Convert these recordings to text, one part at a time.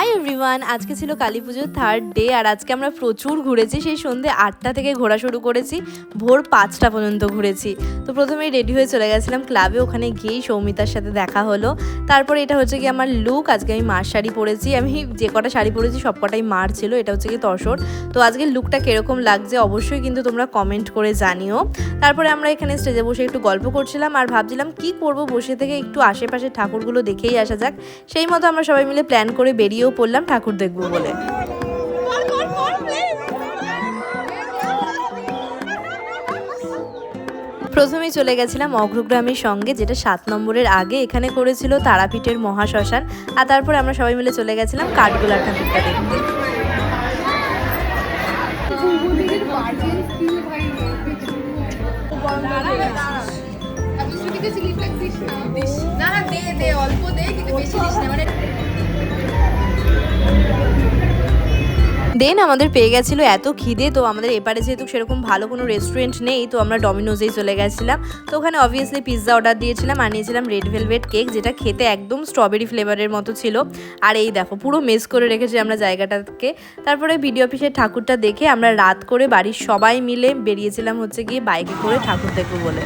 Hi everyone আজকে ছিল কালী পুজোর থার্ড ডে আর আজকে আমরা প্রচুর ঘুরেছি। সেই সন্ধ্যে আটটা থেকে ঘোরা শুরু করেছি। ভোর পাঁচটা পর্যন্ত ঘুরেছি। তো প্রথমেই রেডি হয়ে চলে গেছিলাম ক্লাবে ওখানে গিয়েই সৌমিতার সাথে দেখা হলো। তারপরে এটা হচ্ছে কি আমার লুক আজকে আমি মার শাড়ি পরেছি। আমি যে কটা শাড়ি পরেছি, সব কটাই মার ছিল। এটা হচ্ছে কি তসর। তো আজকে লুকটা কীরকম লাগছে অবশ্যই কিন্তু তোমরা কমেন্ট করে জানিও। তারপরে আমরা এখানে স্টেজে বসে একটু গল্প করছিলাম আর ভাবছিলাম কি করব? বসে থেকে একটু আশেপাশে ঠাকুরগুলো দেখেই আসা যাক। সেই মতো আমরা সবাই মিলে প্ল্যান করে বেরিয়েও পড়লাম, ঠাকুর দেখব বলে। প্রথমেই চলে গেছিলাম অগ্রগ্রামের সঙ্গে, যেটা সাত নম্বরের আগে এখানে করেছিল তারাপীঠের মহাশ্মশান, আর তারপরে আমরা সবাই মিলে চলে গেছিলাম কাঠগোলা ঠাকুরটা দেখতে। না না। দেন আমাদের পেয়ে গেছিল এত খিদে, তো আমাদের এপারে যেহেতু সেরকম ভালো কোনো রেস্টুরেন্ট নেই, তো আমরা ডমিনোজেই চলে গেছিলাম। তো ওখানে অবভিয়াসলি পিৎজা অর্ডার দিয়েছিলাম, আর নিয়েছিলাম রেড ভেলভেট কেক যেটা খেতে একদম স্ট্রবেরি ফ্লেভারের মতো ছিল। আর এই দেখো, পুরো মেস করে রেখেছি আমরা জায়গাটাকে। তারপরে ভিডিও অফিসের ঠাকুরটা দেখে আমরা রাত করে বাড়ির সবাই মিলে বেরিয়েছিলাম হচ্ছে গিয়ে বাইকে করে ঠাকুর দেখব বলে।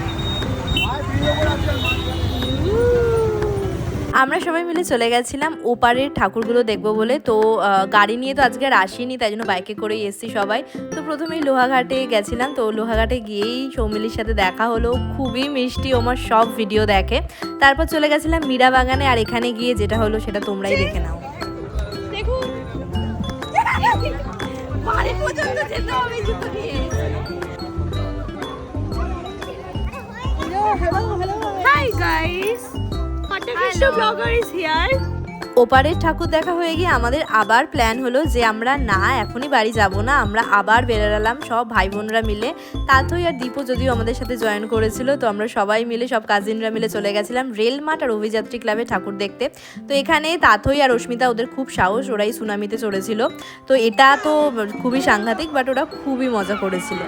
আমরা সবাই মিলে চলে গেছিলাম ওপারের ঠাকুরগুলো দেখব বলে। তো গাড়ি নিয়ে তো আজকে আর আসিনি তাই জন্য বাইকে করেই এসছি সবাই। তো প্রথমেই লোহাঘাটে গেছিলাম তো লোহাঘাটে গিয়েই সৌমিলির সাথে দেখা হলো। খুবই মিষ্টি আমার সব ভিডিও দেখে। তারপর চলে গেছিলাম মীরা বাগানে আর এখানে গিয়ে যেটা হলো সেটা তোমরাই দেখে নাও। দেখুন। বাড়ি পর্যন্ত যেতে হবে জুতো নিয়ে। Hi guys Patakrishna blogger is here ওপারের ঠাকুর দেখা হয়ে গিয়ে আমাদের আবার প্ল্যান হলো যে আমরা না এখনই বাড়ি যাব না আমরা আবার বেরোলাম সব ভাই বোনরা মিলে। তাথই আর দীপও যদিও আমাদের সাথে জয়েন করেছিল তো আমরা সবাই মিলে সব কাজিনরা মিলে চলে গেছিলাম রেল মাঠ আর অভিযাত্রী ক্লাবে ঠাকুর দেখতে। তো এখানে তাথই আর অস্মিতা ওদের খুব সাহস ওরাই সুনামিতে চড়েছিল। তো এটা তো খুবই সাংঘাতিক বাট ওরা খুবই মজা করেছিল।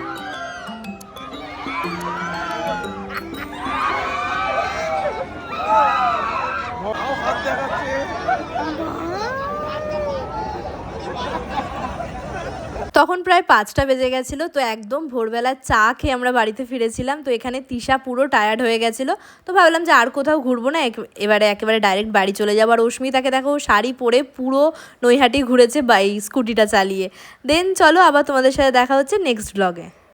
তখন প্রায় পাঁচটা বেজে গেছিল, তো একদম ভোরবেলা চা খেয়ে আমরা বাড়িতে ফিরেছিলাম। তো এখানে তিশা পুরো টায়ার্ড হয়ে গেছিল। তো ভাবলাম যে আর কোথাও ঘুরবো না এবারে একেবারে ডাইরেক্ট বাড়ি চলে যাব। আর অস্মিতাকে দেখো শাড়ি পরে পুরো নৈহাটি ঘুরেছে বাই স্কুটিটা চালিয়ে। দেন চলো আবার তোমাদের সাথে দেখা হচ্ছে নেক্সট ব্লগে